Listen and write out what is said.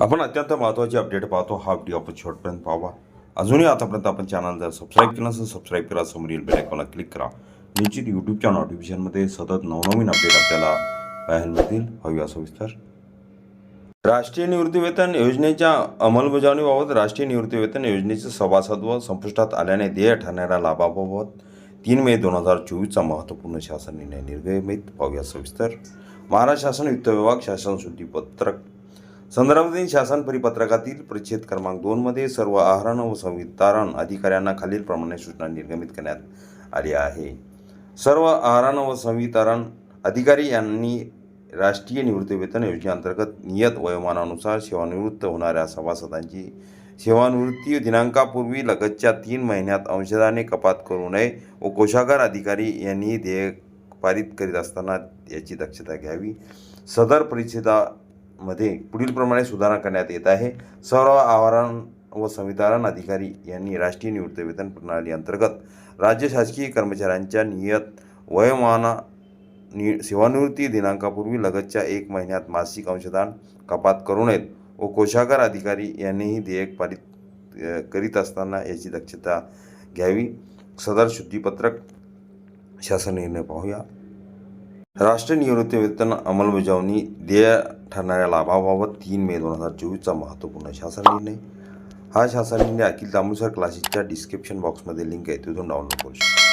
आपण अत्यंत महत्त्वाची अपडेट पाहतो. हा व्हिडिओ आपण शेवटपर्यंत पाहावा. अजूनही आतापर्यंत आपण चॅनल जर सबस्क्राईब केलं नसेल सबस्क्राईब करा. समोरील बेल क्लिक करा. निश्चित यूट्यूबच्या नोटिफिकेशनमध्ये सतत नवनवीन अपडेट आपल्याला पाहायला मिळतील. हवी सविस्तर राष्ट्रीय निवृत्तीवेतन योजनेच्या अंमलबजावणीबाबत राष्ट्रीय निवृत्तीवेतन योजनेचे सभासदत्व संपुष्टात आल्याने देय ठरणाऱ्या लाभाबाबत तीन मे दोन हजार चोवीसचा महत्त्वपूर्ण शासन निर्णय निर्गमित पाहूया सविस्तर. महाराष्ट्र शासन वित्त विभाग शासन शुद्धीपत्रक संदर्भातील शासन परिपत्रकातील परिच्छेद क्रमांक दोनमध्ये सर्व आहारण व संवितारण अधिकाऱ्यांना खालीलप्रमाणे सूचना निर्गमित करण्यात आली आहे. सर्व आहारण व संवितरण अधिकारी यांनी राष्ट्रीय निवृत्तीवेतन योजनेअंतर्गत नियत वयोमानानुसार सेवानिवृत्त होणाऱ्या सभासदांची सेवानिवृत्ती दिनांकापूर्वी लगतच्या तीन महिन्यात अंशदाने कपात करू नये व कोशागार अधिकारी यांनी देयक पारित करीत असताना याची दक्षता घ्यावी. सदर मध्ये पुढीलप्रमाणे सुधारणा करण्यात येत आहे. सर्व आवरण व संविधान अधिकारी यांनी राष्ट्रीय निवृत्तीवेतन प्रणाली अंतर्गत राज्य शासकीय कर्मचाऱ्यांच्या नियत वयोमाना नि सेवानिवृत्ती दिनांकापूर्वी लगतच्या एक महिन्यात मासिक अंशदान कपात करू नयेत. व कोशागार अधिकारी यांनीही देयक पारित करीत असताना याची दक्षता घ्यावी. सदर शुद्धीपत्रक शासन निर्णय पाहूया. राष्ट्रीय निवृत्ती वेतन अंमलबजावणी देय ठरणाऱ्या लाभाबाबत तीन मे दोन हजार चोवीसचा महत्त्वपूर्ण शासन निर्णय. हा शासन निर्णय अखिल तांबुसर क्लासेसच्या डिस्क्रिप्शन बॉक्समध्ये लिंक आहे तिथून डाउनलोड करू शकता.